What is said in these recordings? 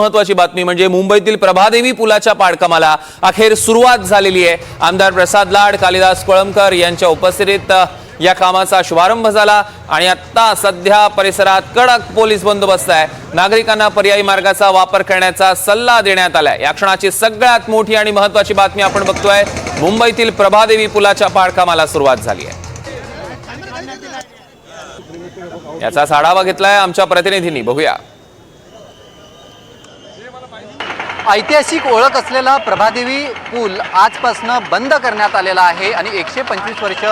महत्वाची बातमी म्हणजे मुंबईतील प्रभादेवी पुलाच्या पाडकामाला अखेर सुरुवात झालेली आहे. आमदार प्रसाद लाड कालिदास कोळंबकर यांच्या उपस्थितीत या कामाचा शुभारंभ झाला आणि आता सध्या परिसरात कडक पोलीस बंदोबस्त आहे. नागरिकांना पर्यायी मार्गाचा वापर करण्याचा सल्ला देण्यात आलाय. या क्षणाची सगळ्यात मोठी आणि महत्वाची बातमी आपण बघतोय. मुंबईतील प्रभादेवी पुलाच्या पाडकामाला सुरुवात झाली आहे. याचाच आढावा घेतलाय आमच्या प्रतिनिधींनी. बघूया. ऐतिहासिक ओळख असलेला प्रभादेवी पूल आजपासनं बंद करण्यात आलेला आहे आणि एकशे पंचवीस वर्ष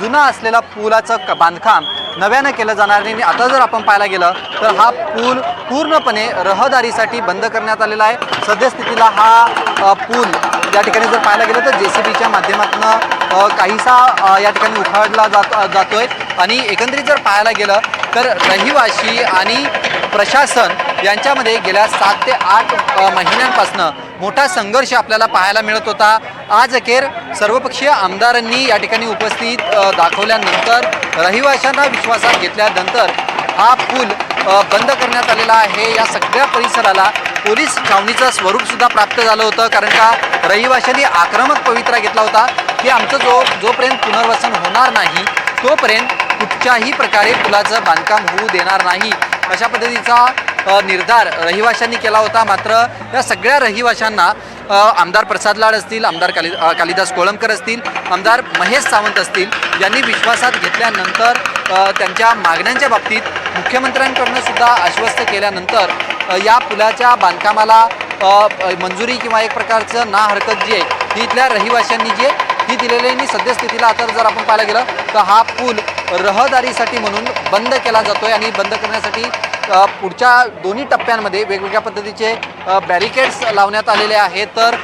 जुना असलेला पुलाचं क बांधकाम नव्यानं केलं जाणार आहे आणि आता जर आपण पाहायला गेलं तर हा पूल पूर्णपणे रहदारीसाठी बंद करण्यात आलेला आहे. सद्यस्थितीला हा पूल या ठिकाणी जर पाहायला गेलं तर जे सी बीच्या माध्यमातून काहीसा या ठिकाणी उखाडला जात आहे आणि एकंदरीत जर पाहायला गेलं तर रहिवाशी आणि प्रशासन यांच्यामध्ये गेल्या सात ते आठ महिन्यांपासून महिन्यांपासनं मोठा संघर्ष आपल्याला पाहायला मिळत होता. आज अखेर सर्वपक्षीय आमदारांनी या ठिकाणी उपस्थित दाखवल्यानंतर रहिवाशांना विश्वासात घेतल्यानंतर हा पूल बंद करण्यात आलेला आहे. या सगळ्या परिसराला पोलीस छावणीचं स्वरूपसुद्धा प्राप्त झालं होतं. कारण का रहिवाशांनी आक्रमक पवित्रा घेतला होता. की आमचं जो जोपर्यंत पुनर्वसन होणार नाही तोपर्यंत कुठच्याही प्रकारे पुलाचं बांधकाम होऊ देणार नाही. अशा पद्धतीचा निर्धार रहिवाशांनी केला होता. मात्र या सगळ्या रहिवाशांना आमदार प्रसाद लाड असतील आमदार काली कालिदास कोळंबकर असतील आमदार महेश सावंत असतील यांनी विश्वासात घेतल्यानंतर त्यांच्या मागण्यांच्या बाबतीत मुख्यमंत्र्यांकडनं सुद्धा आश्वस्त केल्यानंतर या पुलाच्या बांधकामाला मंजुरी किंवा एक प्रकारचं ना हरकत जी आहे ही इथल्या रहिवाशांनी जी आहे ही दिलेली आणि सद्यस्थितीला आता जर आपण पाहायला गेलं तर हा पूल रहदारीसाठी म्हणून बंद केला जातोय आणि बंद करण्यासाठी पुढच्या दोन्ही टप्प्यांमध्ये वेगवेगळ्या पद्धतीचे बॅरिकेड्स लावण्यात आलेले आहेत. तर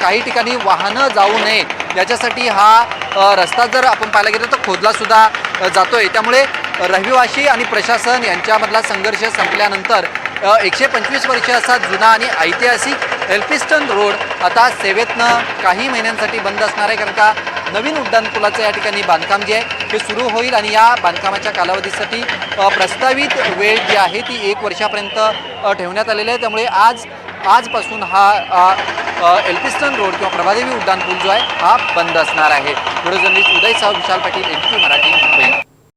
काही ठिकाणी वाहनं जाऊ नये. याच्यासाठी हा रस्ता जर आपण पाहायला गेलो तर खोदलासुद्धा जातो आहे जातोय. त्यामुळे रहिवाशी आणि प्रशासन यांच्यामधला संघर्ष संपल्यानंतर एकशे पंचवीस वर्ष असा जुना आणि ऐतिहासिक एल्फिस्टन रोड आता सेवेतनं काही महिन्यांसाठी बंद असणार आहे कारण का नवीन उड्डाणपुलाचं या ठिकाणी बांधकाम जे आहे ते सुरू होईल आणि या बांधकामाच्या कालावधीसाठी प्रस्तावित वेळ जी आहे ती एक वर्षापर्यंत ठेवण्यात आलेली आहे. त्यामुळे आज आजपासून हा एल्फिस्टन रोड किंवा प्रभादेवी उड्डाणपूल जो आहे हा बंद असणार आहे. Video journalist Uday Sav Vishal Patil N Marathi Mumbai.